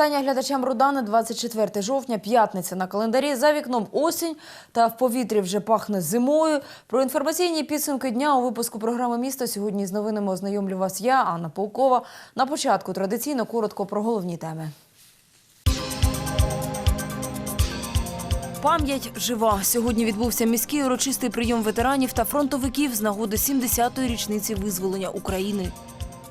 вітання глядачам Рудани. 24 жовтня, п'ятниця на календарі. За вікном осінь та в повітрі вже пахне зимою. Про інформаційні підсумки дня у випуску програми «Місто» сьогодні з новинами ознайомлю вас я, Анна Полкова. На початку традиційно коротко про головні теми. Пам'ять жива. Сьогодні відбувся міський урочистий прийом ветеранів та фронтовиків з нагоди 70-ї річниці визволення України.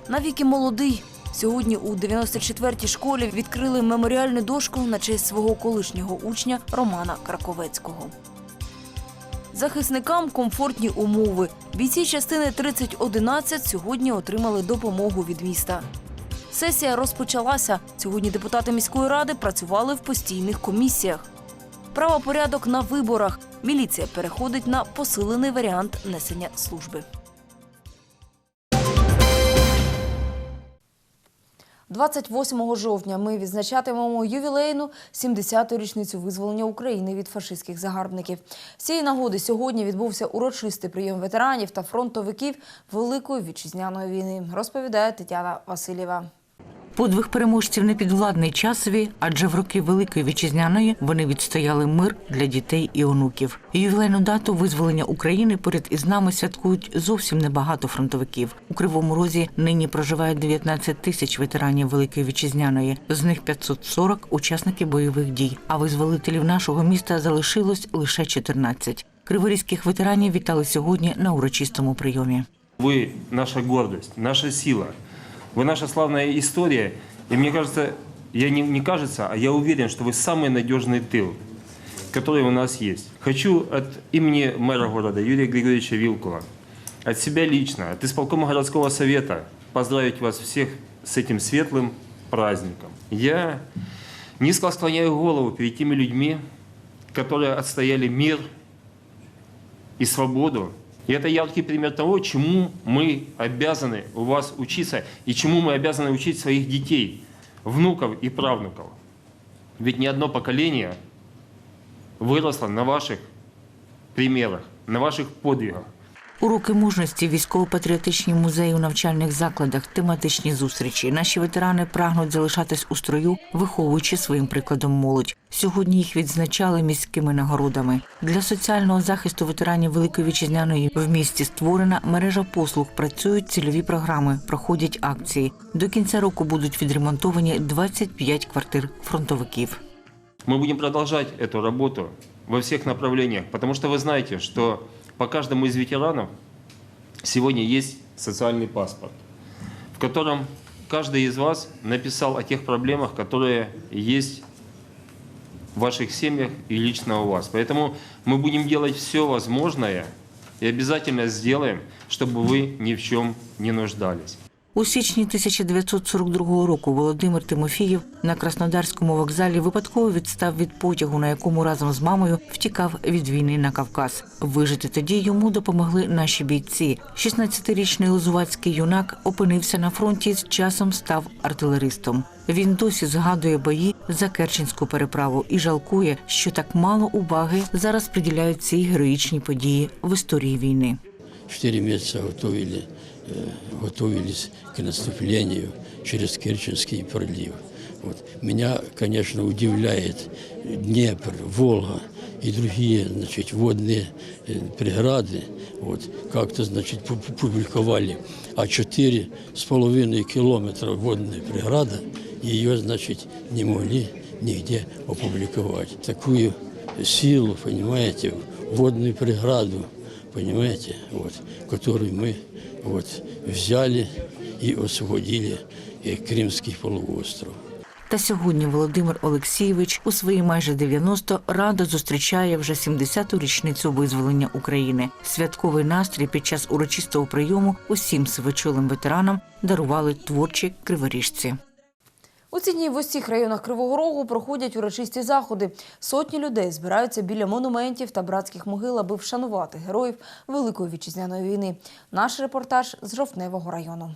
Навіки молодий. Сьогодні у 94-й школі відкрили меморіальну дошку на честь свого колишнього учня Романа Краковецького. Захисникам комфортні умови. Бійці частини 3011 сьогодні отримали допомогу від міста. Сесія розпочалася. Сьогодні депутати міської ради працювали в постійних комісіях. Правопорядок на виборах. Міліція переходить на посилений варіант несення служби. 28 жовтня ми відзначатимемо ювілейну 70-ту річницю визволення України від фашистських загарбників. З цієї нагоди сьогодні відбувся урочистий прийом ветеранів та фронтовиків Великої вітчизняної війни, розповідає Тетяна Васильєва. Подвиг переможців не підвладний часові, адже в роки Великої вітчизняної вони відстояли мир для дітей і онуків. Ювілейну дату визволення України поряд із нами святкують зовсім небагато фронтовиків. У Кривому Розі нині проживає 19 тисяч ветеранів Великої вітчизняної, з них 540 – учасники бойових дій. А визволителів нашого міста залишилось лише 14. Криворізьких ветеранів вітали сьогодні на урочистому прийомі. Вы наша гордость, наша сила. Вы наша славная история. И мне кажется, я не, не кажется, а я уверен, что вы самый надежный тыл, который у нас есть. Хочу от имени мэра города Юрия Григорьевича Вилкула, от себя лично, от исполкома городского совета поздравить вас всех с этим светлым праздником. Я низко склоняю голову перед теми людьми, которые отстояли мир и свободу. И это яркий пример того, чему мы обязаны у вас учиться и чему мы обязаны учить своих детей, внуков и правнуков. Ведь ни одно поколение выросло на ваших примерах, на ваших подвигах. Уроки мужності, військово-патріотичні музеї у навчальних закладах, тематичні зустрічі. Наші ветерани прагнуть залишатись у строю, виховуючи своїм прикладом молодь. Сьогодні їх відзначали міськими нагородами. Для соціального захисту ветеранів Великої вітчизняної в місті створена мережа послуг. Працюють цільові програми, проходять акції. До кінця року будуть відремонтовані 25 квартир фронтовиків. Мы будем продолжать эту работу во всех направлениях, потому что вы знаете, что по каждому из ветеранов сегодня есть социальный паспорт, в котором каждый из вас написал о тех проблемах, которые есть в ваших семьях и лично у вас. Поэтому мы будем делать все возможное и обязательно сделаем, чтобы вы ни в чем не нуждались. У січні 1942 року Володимир Тимофієв на Краснодарському вокзалі випадково відстав від потягу, на якому разом з мамою втікав від війни на Кавказ. Вижити тоді йому допомогли наші бійці. 16-річний лозувацький юнак опинився на фронті і з часом став артилеристом. Він досі згадує бої за Керченську переправу і жалкує, що так мало уваги зараз приділяють цій героїчній події в історії війни. Четыре месяца готовили, э, готовились к наступлению через Керченский пролив. Вот. Меня, конечно, удивляет Днепр, Волга и другие значит, водные э, преграды. Вот. Как-то значит, пу- пу- публиковали, а четыре с половиной километра водная преграда, ее, значит, не могли нигде опубликовать. Такую силу, понимаете, водную преграду, понимаете, вот, которую мы вот, взяли и освободили э, Крымский полуостров. Та сьогодні Володимир Олексійович у свої майже 90 радо зустрічає вже 70-ту річницю визволення України. Святковий настрій під час урочистого прийому усім сивочолим ветеранам дарували творчі криворіжці. У ці дні в усіх районах Кривого Рогу проходять урочисті заходи. Сотні людей збираються біля монументів та братських могил, аби вшанувати героїв Великої вітчизняної війни. Наш репортаж з Жовтневого району.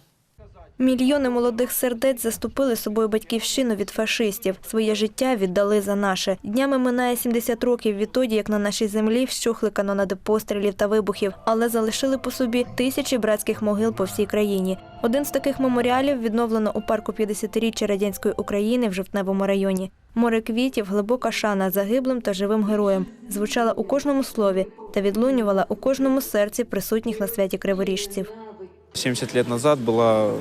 Мільйони молодих сердець заступили собою батьківщину від фашистів. Своє життя віддали за наше. Днями минає 70 років відтоді, як на нашій землі вщухли канонади пострілів та вибухів, але залишили по собі тисячі братських могил по всій країні. Один з таких меморіалів відновлено у парку 50-річчя радянської України в Жовтневому районі. Море квітів, глибока шана загиблим та живим героям звучала у кожному слові та відлунювала у кожному серці присутніх на святі криворіжців. 70 лет назад была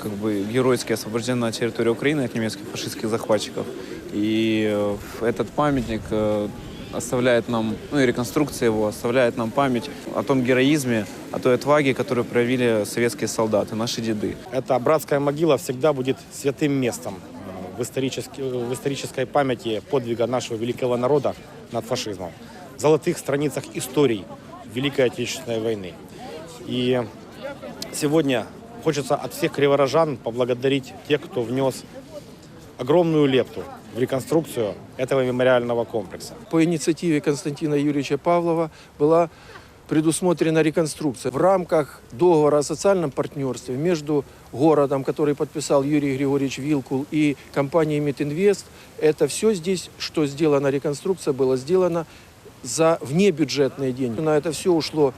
как бы геройски освобождена территория Украины от немецких фашистских захватчиков. И э, этот памятник э, оставляет нам, ну и реконструкция его оставляет нам память о том героизме, о той отваге, которую проявили советские солдаты, наши деды. Эта братская могила всегда будет святым местом э, в, исторически- в исторической памяти подвига нашего великого народа над фашизмом, в золотых страницах историй Великой Отечественной войны. И сегодня хочется от всех криворожан поблагодарить тех, кто внес огромную лепту в реконструкцию этого мемориального комплекса. По инициативе Константина Юрьевича Павлова была предусмотрена реконструкция в рамках договора о социальном партнерстве между городом, который подписал Юрий Григорьевич Вилкул, и компанией Митинвест. Это все здесь, что сделано, реконструкция была сделана за внебюджетные деньги. На это все ушло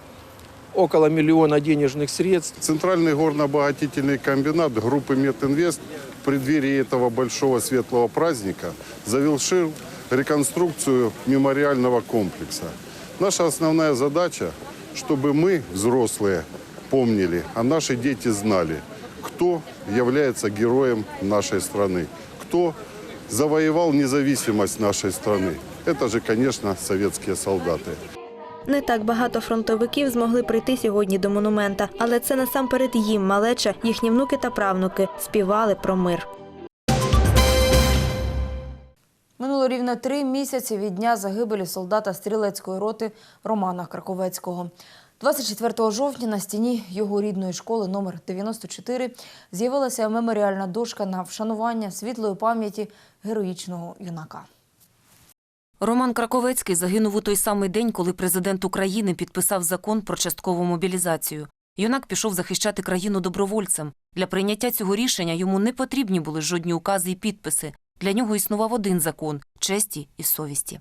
около миллиона денежных средств. Центральный горно-обогатительный комбинат группы «Метинвест» в преддверии этого большого светлого праздника завершил реконструкцию мемориального комплекса. Наша основная задача, чтобы мы, взрослые, помнили, а наши дети знали, кто является героем нашей страны, кто завоевал независимость нашей страны. Это же, конечно, советские солдаты. Не так багато фронтовиків змогли прийти сьогодні до монумента, але це насамперед їм, малеча, їхні внуки та правнуки співали про мир. Минуло рівно три місяці від дня загибелі солдата стрілецької роти Романа Краковецького. 24 жовтня на стіні його рідної школи номер 94 з'явилася меморіальна дошка на вшанування світлої пам'яті героїчного юнака. Роман Краковецький загинув у той самий день, коли президент України підписав закон про часткову мобілізацію. Юнак пішов захищати країну добровольцем. Для прийняття цього рішення йому не потрібні були жодні укази і підписи. Для нього існував один закон честі і совісті.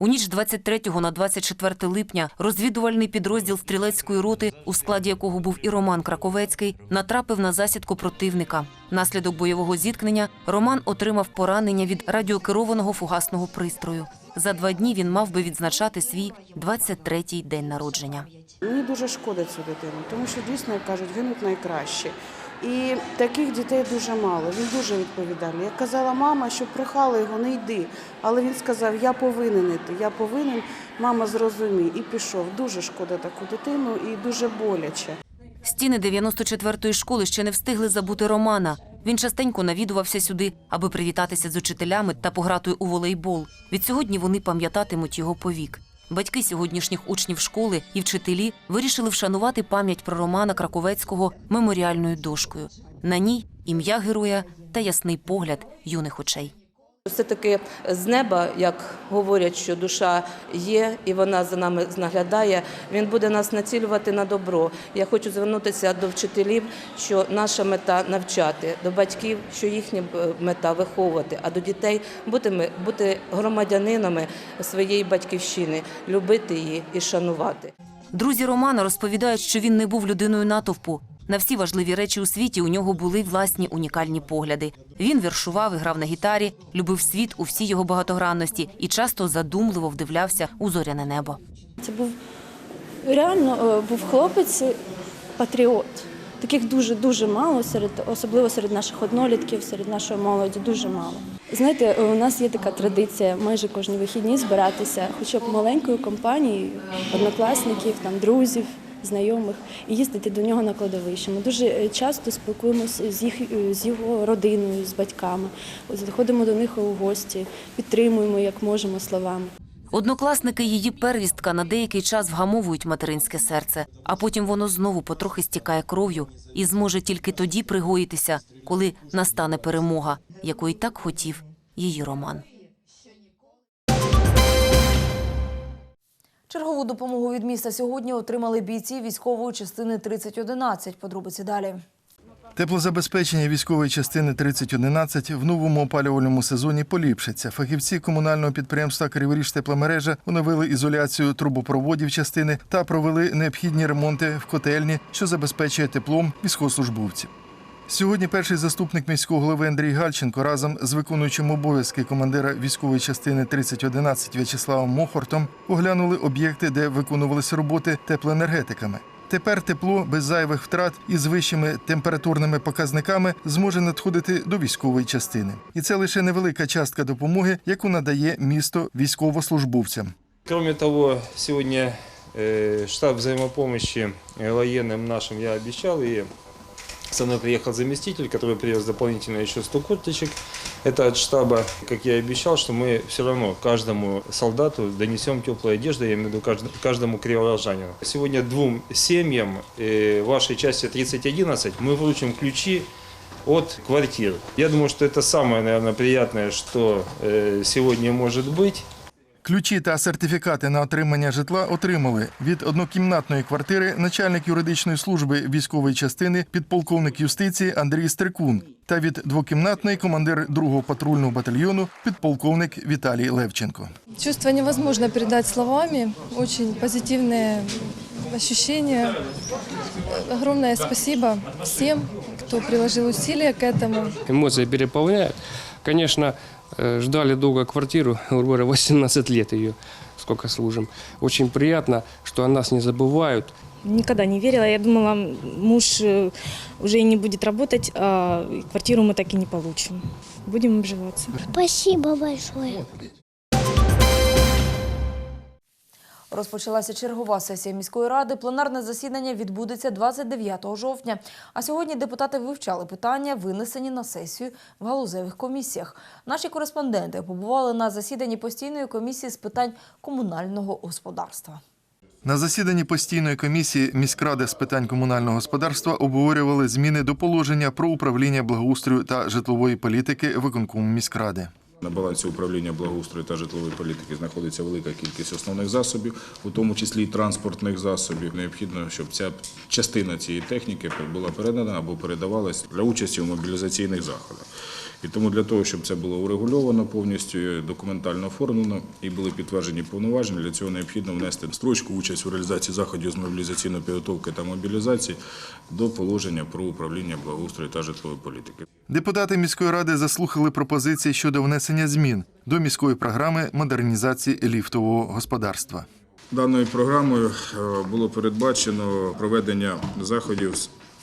У ніч з 23 на 24 липня розвідувальний підрозділ стрілецької роти, у складі якого був і Роман Краковецький, натрапив на засідку противника. Наслідок бойового зіткнення Роман отримав поранення від радіокерованого фугасного пристрою. За два дні він мав би відзначати свій 23-й день народження. Мені дуже шкода цю дитину, тому що дійсно кажуть, гинуть найкраще. І таких дітей дуже мало. Він дуже відповідальний. Як казала мама, що прохала його, не йди. Але він сказав, я повинен йти, я повинен, мама зрозумій. І пішов. Дуже шкода таку дитину і дуже боляче. Стіни 94-ї школи ще не встигли забути Романа. Він частенько навідувався сюди, аби привітатися з учителями та пограти у волейбол. Відсьогодні вони пам'ятатимуть його повік. Батьки сьогоднішніх учнів школи і вчителі вирішили вшанувати пам'ять про Романа Краковецького меморіальною дошкою. На ній ім'я героя та ясний погляд юних очей. Все-таки з неба, як говорять, що душа є і вона за нами наглядає, він буде нас націлювати на добро. Я хочу звернутися до вчителів, що наша мета навчати, до батьків, що їхня е, мета виховувати, а до дітей бути, бути громадянинами своєї батьківщини, любити її і шанувати. Друзі Романа розповідають, що він не був людиною натовпу. На всі важливі речі у світі у нього були власні унікальні погляди. Він віршував і грав на гітарі, любив світ у всій його багатогранності і часто задумливо вдивлявся у зоряне небо. Це був реально е, був хлопець патріот. Таких дуже дуже мало серед, особливо серед наших однолітків, серед нашої молоді, дуже мало. Знаєте, у нас є така традиція майже кожні вихідні збиратися, хоча б маленькою компанією однокласників, там друзів, знайомих, і їздити до нього на кладовище. Ми дуже е, часто спілкуємося з їх е, з його родиною, з батьками. Заходимо до них у гості, підтримуємо як можемо словами. Однокласники її первістка на деякий час вгамовують материнське серце, а потім воно знову потрохи стікає кров'ю і зможе тільки тоді пригоїтися, коли настане перемога, якої так хотів її Роман. Чергову допомогу від міста сьогодні отримали бійці військової частини 3011. Подробиці далі. Теплозабезпечення військової частини 3011 в новому опалювальному сезоні поліпшиться. Фахівці комунального підприємства Криворіж тепломережа оновили ізоляцію трубопроводів частини та провели необхідні ремонти в котельні, що забезпечує теплом військовослужбовців. Сьогодні перший заступник міського голови Андрій Гальченко разом з виконуючим обов'язки командира військової частини 3011 В'ячеславом Мохортом оглянули об'єкти, де виконувалися роботи теплоенергетиками. Тепер тепло без зайвих втрат і з вищими температурними показниками зможе надходити до військової частини. І це лише невелика частка допомоги, яку надає місто військовослужбовцям. Кроме того, сегодня э, штаб взаимопомощи э, военным нашим я обещал, и со мной приехал заместитель, который привез дополнительно еще 100 курточек. Это от штаба, как я и обещал, что мы все равно каждому солдату донесем теплую одежду, я имею в виду кажд- каждому криворожанину. Сегодня двум семьям э, вашей части 3011 мы вручим ключи от квартир. Я думаю, что это самое, наверное, приятное, что э, сегодня может быть. Ключі та сертифікати на отримання житла отримали від однокімнатної квартири начальник юридичної служби військової частини, підполковник юстиції Андрій Стрикун, та від двокімнатної командир другого патрульного батальйону, підполковник Віталій Левченко. Чувство невозможно передать словами. Очень позитивные ощущения. Огромное спасибо всем, кто приложил усилия к этому. эмоции переполняют. Конечно, э, ждали долго квартиру, грубо говоря, 18 лет ее, сколько служим. Очень приятно, что о нас не забывают. Никогда не верила. Я думала, муж э, уже и не будет работать, а квартиру мы так и не получим. Будем обживаться. Спасибо большое. Розпочалася чергова сесія міської ради. Пленарне засідання відбудеться 29 жовтня. А сьогодні депутати вивчали питання, винесені на сесію в галузевих комісіях. Наші кореспонденти побували на засіданні постійної комісії з питань комунального господарства. На засіданні постійної комісії міськради з питань комунального господарства обговорювали зміни до положення про управління благоустрою та житлової політики виконкому міськради. На балансі управління благоустрою та житлової політики знаходиться велика кількість основних засобів, у тому числі і транспортних засобів. Необхідно, щоб ця частина цієї техніки була передана або передавалась для участі у мобілізаційних заходах. І тому для того, щоб це було урегульовано повністю, документально оформлено і були підтверджені повноваження, для цього необхідно внести строчку участь у реалізації заходів з мобілізаційної підготовки та мобілізації до положення про управління благоустрою та житлової політики. Депутати міської ради заслухали пропозиції щодо внесення змін до міської програми модернізації ліфтового господарства. Даною програмою е, було передбачено проведення заходів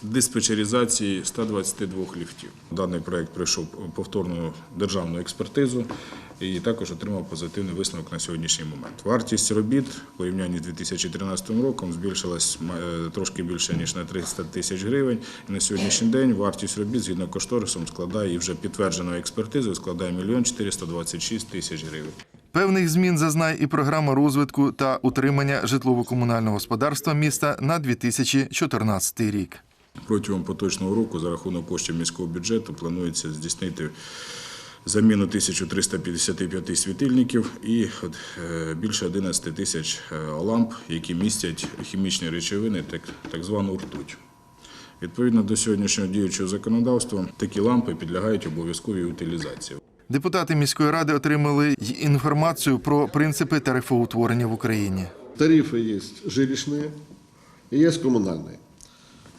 з диспетчеризації 122 ліфтів. Даний проект пройшов повторну державну експертизу і також отримав позитивний висновок на сьогоднішній момент. Вартість робіт в порівнянні з 2013 роком збільшилась е, трошки більше ніж на 300 тисяч гривень. І на сьогоднішній день вартість робіт згідно кошторисом складає і вже підтвердженою експертизою складає 1 мільйон 426 тисяч гривень. Певних змін зазнає і програма розвитку та утримання житлово-комунального господарства міста на 2014 рік. Протягом поточного року за рахунок коштів міського бюджету планується здійснити заміну 1355 світильників і е, більше 11 тисяч е, ламп, які містять хімічні речовини, так, так звану ртуть. Відповідно до сьогоднішнього діючого законодавства, такі лампи підлягають обов'язковій утилізації. Депутати міської ради отримали й інформацію про принципи тарифоутворення в Україні. Тарифы есть жилищные и есть коммунальные.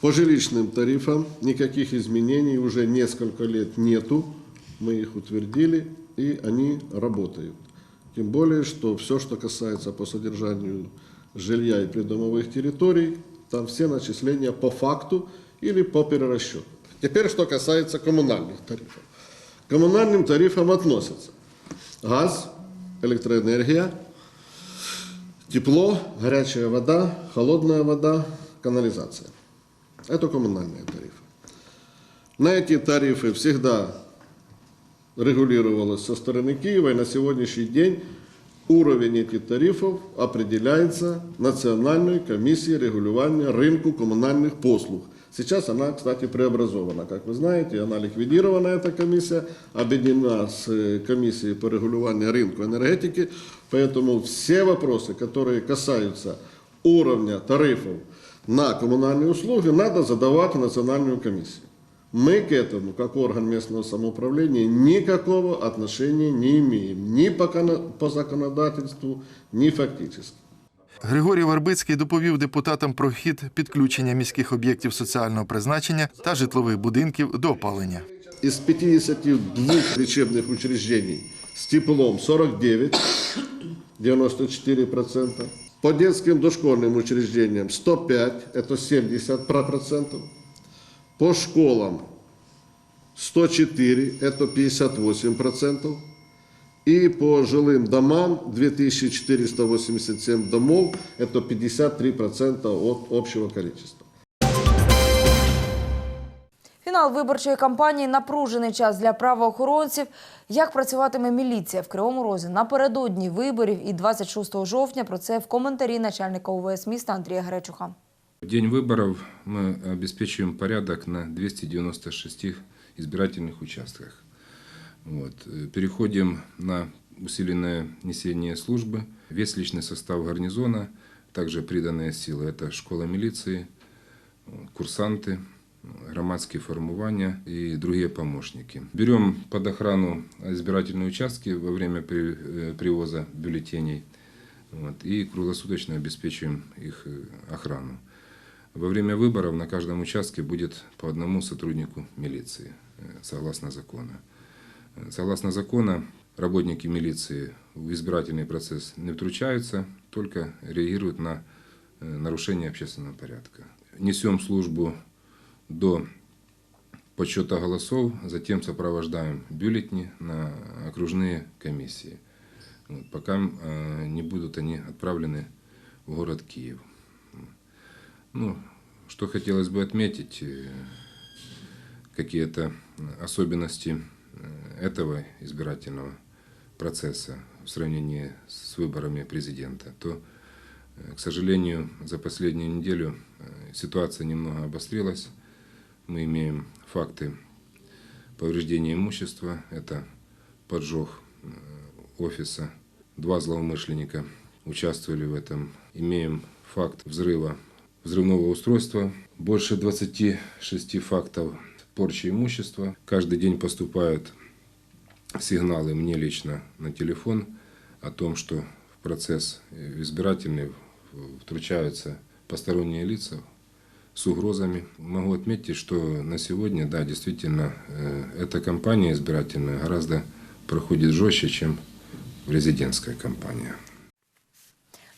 По жилищным тарифам никаких изменений уже несколько лет нету. Мы их утвердили, и они работают. Тем более, что все, что касается по содержанию жилья и придомовых территорий, там все начисления по факту или по перерасчету. Теперь, что касается коммунальных тарифов. К коммунальным тарифам относятся газ, электроэнергия, Тепло, горячая вода, холодная вода, канализация. Это коммунальные тарифы. На эти тарифы всегда регулировалось со стороны Киева, и на сегодняшний день уровень этих тарифов определяется Национальной комиссией регулирования рынку коммунальных послуг. Сейчас она, кстати, преобразована. Как вы знаете, она ликвидирована, эта комиссия, объединена с э, комиссией по регулированию рынка энергетики. Поэтому все вопросы, которые касаются уровня тарифов на коммунальные услуги, надо задавать в национальную комиссию. Мы к этому, как орган местного самоуправления, никакого отношения не имеем. Ни по, кона- по законодательству, ни фактически. Григорій Вербицький доповів депутатам про хід підключення міських об'єктів соціального призначення та житлових будинків до опалення. Из 52 лечебных учреждений с теплом 49, 94%. По детским дошкольным учреждениям 105, это 70%. По школам 104, это 58%. И по жилым домам 2487 домов, это 53% от общего количества. Фінал виборчої кампанії напружений час для правоохоронців. Як працюватиме міліція в Кривому Розі напередодні виборів і 26 жовтня. Про це в коментарі начальника ОВС міста Андрія Гречуха. В день выборов мы обеспечиваем порядок на 296 избирательных участках. Вот. Э, Переходим на усиленное несение службы. Весь личный состав гарнизона, также приданные силы. Это школа милиции, э, курсанты, э, громадские формирования и другие помощники. Берем под охрану избирательные участки во время при- привоза бюллетеней вот, и круглосуточно обеспечиваем их охрану. Во время выборов на каждом участке будет по одному сотруднику милиции, э, согласно закону. Э, Согласно закону, работники милиции в избирательный процесс не втручаются, только реагируют на э, нарушение общественного порядка. Несем службу до подсчета голосов, затем сопровождаем бюллетени на окружные комиссии, пока э, не будут они отправлены в город Киев. Ну, что хотелось бы отметить, э, какие-то особенности э, этого избирательного процесса в сравнении с выборами президента, то, к сожалению, за последнюю неделю ситуация немного обострилась. Мы имеем факты повреждения имущества, это поджог э, офиса. Два злоумышленника участвовали в этом. Имеем факт взрыва взрывного устройства. Больше 26 фактов порчи имущества. Каждый день поступают сигналы мне лично на телефон о том, что в процесс избирательный втручаются посторонние лица с угрозами. Могу отметить, что на сегодня, да, действительно, э, эта кампания избирательная гораздо проходит жестче, чем резидентская кампания.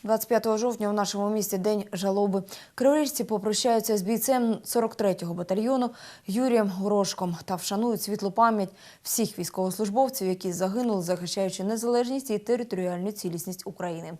25 жовтня у нашому місті День жалоби. Криворіжці попрощаються з бійцем 43-го батальйону Юрієм Горошком та вшанують світлу пам'ять всіх військовослужбовців, які загинули, захищаючи незалежність і територіальну цілісність України.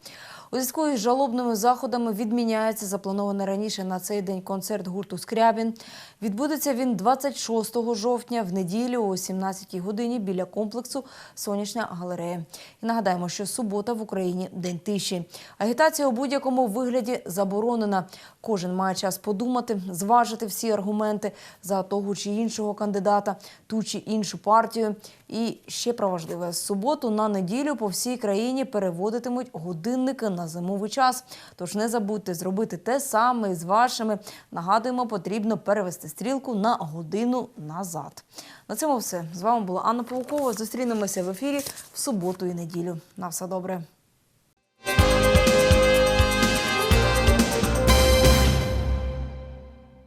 У зв'язку із жалобними заходами відміняється запланований раніше на цей день концерт гурту Скрябін. Відбудеться він 26 жовтня в неділю о 17-й годині біля комплексу Сонячна галерея. І нагадаємо, що субота в Україні день тиші. Агітація у будь-якому вигляді заборонена. Кожен має час подумати, зважити всі аргументи за того чи іншого кандидата, ту чи іншу партію. І ще про важливе суботу на неділю по всій країні переводитимуть годинники на зимовий час. Тож не забудьте зробити те саме з вашими. Нагадуємо, потрібно перевести стрілку на годину назад. На цьому все з вами була Анна Павукова. Зустрінемося в ефірі в суботу і неділю. На все добре.